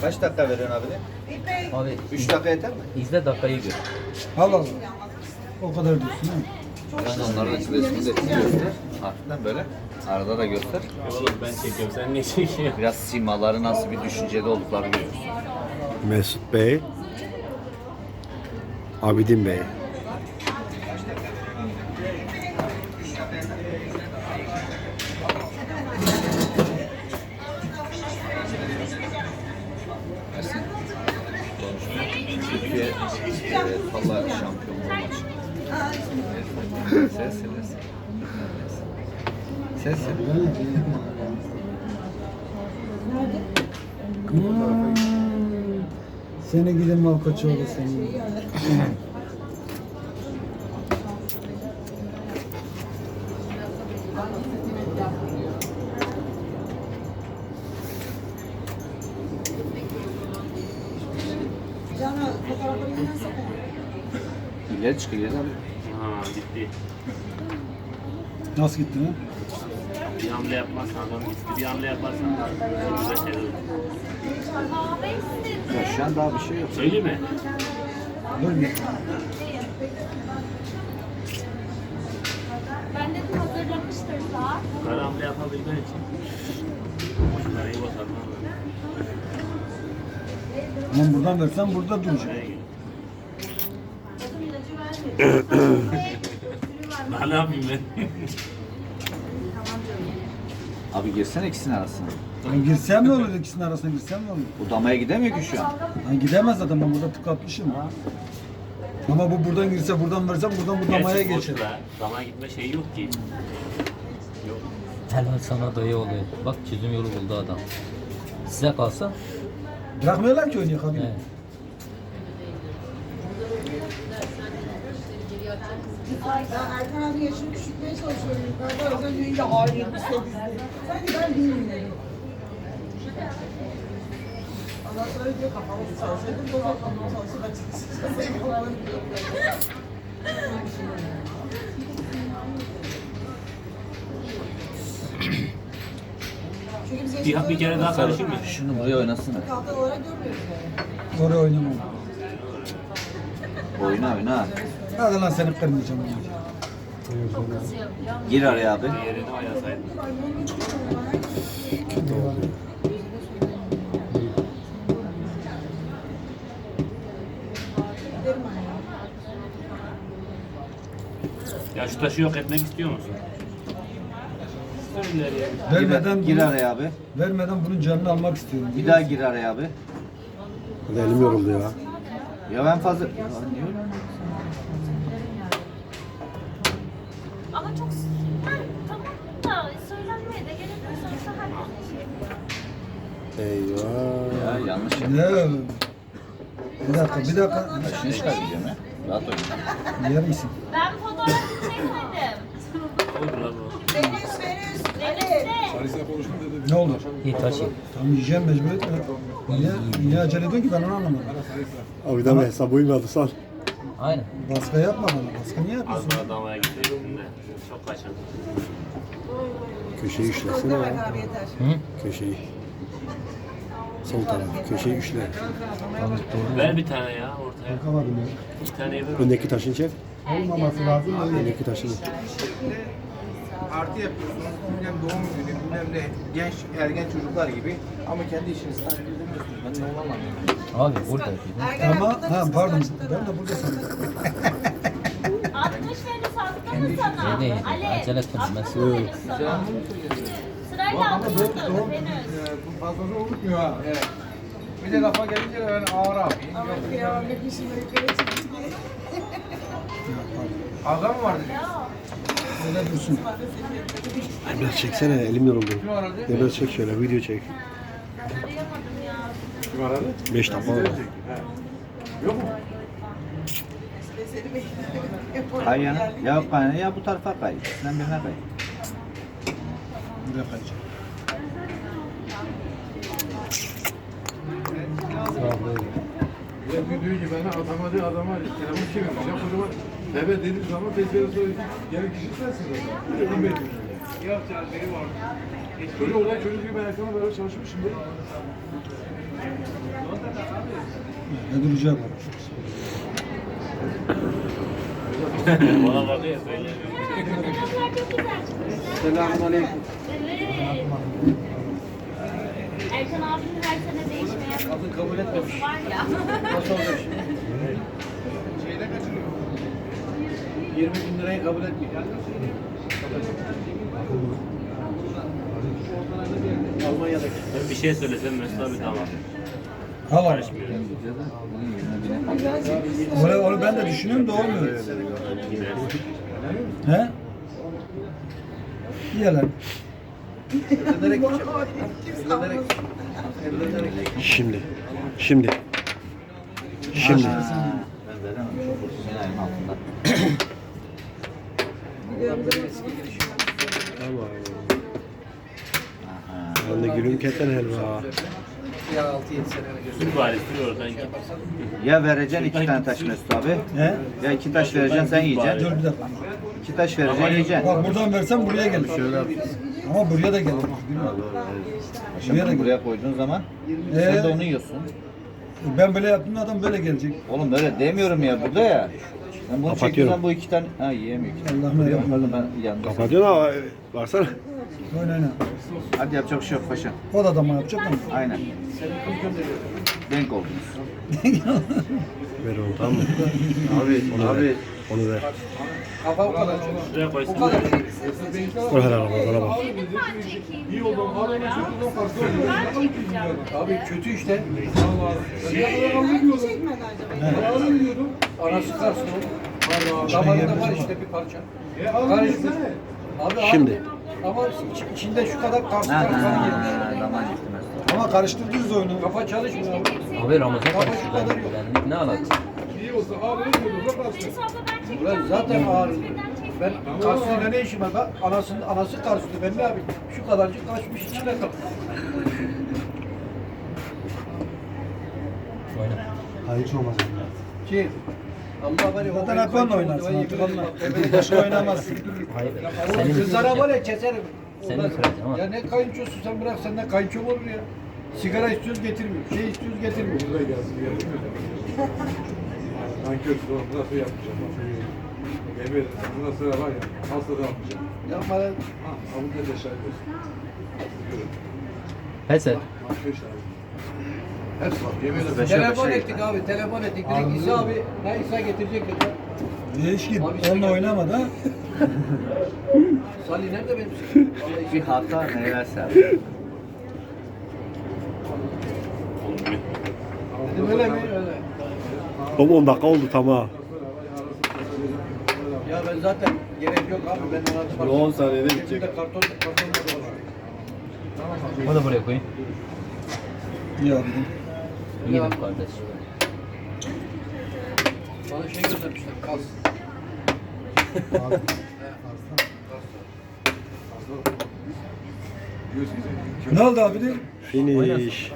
Kaç dakika veriyorsun abi? Abi 3 dakika yeter mi? izle dakikayı gör. Allah Allah. O kadar diyorsun ha. Ben onların resmini de göster. Hafiften böyle. Arada da göster. Oğlum ben çekiyorum sen ne çekiyorsun? Biraz simaları nasıl bir düşüncede olduklarını görüyorsun. Mesut Bey. Abidin Bey. Türkiye e, Palla şampiyonluğu maçı. Ses ses. Ses ses. Hmm. Seni gidin Malkoçoğlu seni. İleri çık ileri abi. Ha gitti. Nasıl gitti lan? Bir hamle yapmazsan adam gitti. Bir hamle yaparsan güzel şeyler olur. Ya şu an daha bir şey yok. Söyleyeyim mi? Dur bir. Ben dedim hazırlamıştır daha. Kara hamle yapabilmen için. Şunları iyi basarman Lan buradan versen burada duracak. Daha ne yapayım ben? Abi girsene ikisinin arasına. Ben girsem ne olur ikisinin arasına girsem ne olur? Bu damaya gidemiyor ki şu an. Ben gidemez adam ben burada tıkatmışım. Ama bu buradan girse buradan versem buradan bu damaya Gerçi geçer. boş da, Damaya gitme şeyi yok ki. Yok. Helal sana dayı oluyor. Bak çözüm yolu buldu adam. Size kalsa Bırakmıyorlar ki oynuyor abi. he. Ben Erkan abi yaşını küçültmeye çalışıyorum. Yukarıda özelliğiyle ağır yetmiş sekizde. Sanki ben bilmiyorum. Sonra diyor kafamı ben. Bir, bir kere daha karışır mı? Şunu buraya oynasana. Oraya oynamam. Oyna oyna. Hadi lan seni kırmayacağım. Gir araya abi. Yerini ayarsaydın. Ya şu taşı yok etmek istiyor musun? Vermeden Gir, gir bunu, araya abi. vermeden bunun canını almak istiyorum. Bir daha gir araya abi. Hadi elim yoruldu ya. Ya ben fazla... Ya niye öyle? Ama çok... Ha, tamam da söylenmeye de gerek yok. Sonuçta herkes Eyvah. Ya yanlış yap. Ne? Bir dakika, bir dakika. Şunu çıkartacağım ya. Rahat oyna. Yer misin? Ben fotoğrafı çekmedim. Olur lan o. Ne oldu? İyi taşı. Tamam yiyeceğim mecbur etme. Niye, niye acele ediyorsun ki ben onu anlamadım. Abi de hesap uymadı sal. Aynen. Baskı yapma bana. Baskı niye Az yapıyorsun? daha damaya gittim de. Çok kaçırdım. Köşeyi işlesene ya. Hı? Köşeyi. Sol taraf. Köşeyi işle. Ver bir tane ya ortaya. Bakamadım ya. Bir tane ver. Öndeki taşını çek. Olmaması lazım. öyle. Öndeki taşını. Artı yapıyorsunuz. Bilmem doğum günü, bilmem ne genç, ergen çocuklar gibi. Ama kendi işinizi takip edemiyorsunuz. Ben ne olamam. Abi burada yapayım. Ergen Ama ha pardon ben de burada sandım. 60 Venüs attı mı sana? Değil, Ali, acele etme, ben 60 söyleyeyim. Venüs sana. Sırayla Ama doğum, doğum Venüs. e, bu fazlası unutmuyor ha. Evet. Bir de lafa gelince de ben ağır abiyim. Ama bir kişinin yukarı çıktı. Ağda mı vardı? Öyle dursun. Biraz çeksene elim yoruldu. Kim aradı? Biraz çek şöyle video çek. Kim aradı? 5 dakika oldu. Yok mu? Kay yana. Ya kay ya bu tarafa kay. İkisinden birine kay. Buraya kaçacağım. Ya diyor ki bana adama de adama telefon çevirmiş. Ya kocaman bebe dediğim zaman kere sonra gelen kişi sensin zaten. Öyle mi ediyorsun? Çocuk orada çocuk gibi ben Erkan'la beraber çalışmışım değil Ne güzel çıkmış. Selamun aleyküm. Kadın kabul etmemiş. var ya. Nasıl olacak şimdi? 20 bin lirayı kabul etmiyor. Almanya'daki. Ben bir şey söylesem Mesut abi tamam. Al al. Karışmıyor. Onu, onu ben de düşünüyorum da olmuyor. He? İyi lan. Şimdi. Şimdi. Şimdi. Tamam. Aha. Ben de gülüm keten helva. Ya 6-7 senene gözüm. Bari oradan git. Ya vereceksin iki tane taş Mesut abi. He? Ya iki taş vereceksin sen yiyeceksin. Dur bir dakika. İki taş vereceksin yiyeceksin. Bak buradan versem buraya gelir. Ama buraya da gelir. Şimdi buraya koyduğun zaman Ee? sen de onu yiyorsun. Ben böyle yaptığımda adam böyle gelecek. Oğlum böyle demiyorum ya burada ya. Ben bunu Kapatıyorum. çektiğimden bu iki tane... Ha yiyemiyor iki tane. Allah'ım Buraya yarabbim. bakalım ben yandım. Kapatıyorsun ama varsana. Oyna oyna. Hadi yapacak bir şey yok paşa. O da adama yapacak ama. Aynen. Denk oldunuz. Ver onu tamam mı? Abi, abi. Onu ver. Kafa o kadar çok. Şuraya koysun. O kadar. Dur helal Ramazan'a bak. Çekeyim. Ben çekeceğim. Abi kötü işte. Çekmedi acaba. Anası karsın o. Damarında var işte bir parça. Karışmış. Abi Şimdi. Ama iç- içinde şu kadar karşı Ha, girmiş. zaman gitti Mesut. Ama karıştırdınız oyunu. Kafa çalışmıyor abi. Abi Ramazan karıştı ben. Ne alakası? Neyse abla ben çekeceğim. Ulan zaten ağır. Ben Kars'ıyla ne işim var? Ben anasının anası Kars'tı. Ben ne yapayım? Şu kadarcık kaçmış içine kalmış. Oyna. Ki Allah var ya. Zaten hep onunla oynarsın artık onunla. Başka oynamazsın. Hayır. Senin Kızlara var ya keserim. Ulan, ama. Ya ne kayınçosun sen bırak senden kayınço mu olur ya? Sigara istiyoruz getirmiyor. Şey istiyoruz getirmiyor. Burada gelsin Nankör nasıl yapacağım? Yemin bundan sonra var ya hasta da yapacağım. Yapma lan. Ha, avukat da şahit olsun. Pes et. Nankör şahit. Hepsi var. Yemin ederim. Beşe Telefon beşe ettik abi. Telefon ettik. Dedik İsa abi. Ne İsa getirecek dedi. Abi işte Onunla gel. oynama da. Salih nerede benim? Bir hata neyse. Dedim öyle mi? Öyle. Oğlum 10 dakika oldu tamam. Ya ben zaten gerek yok abi. Ben ona 10 saniyede gidecek. Karton, karton da dolaşıyor. O da buraya koyun. İyi abi. Yedim kardeş. Bana şey göndermişler. Kas. Ne oldu abi? Finish.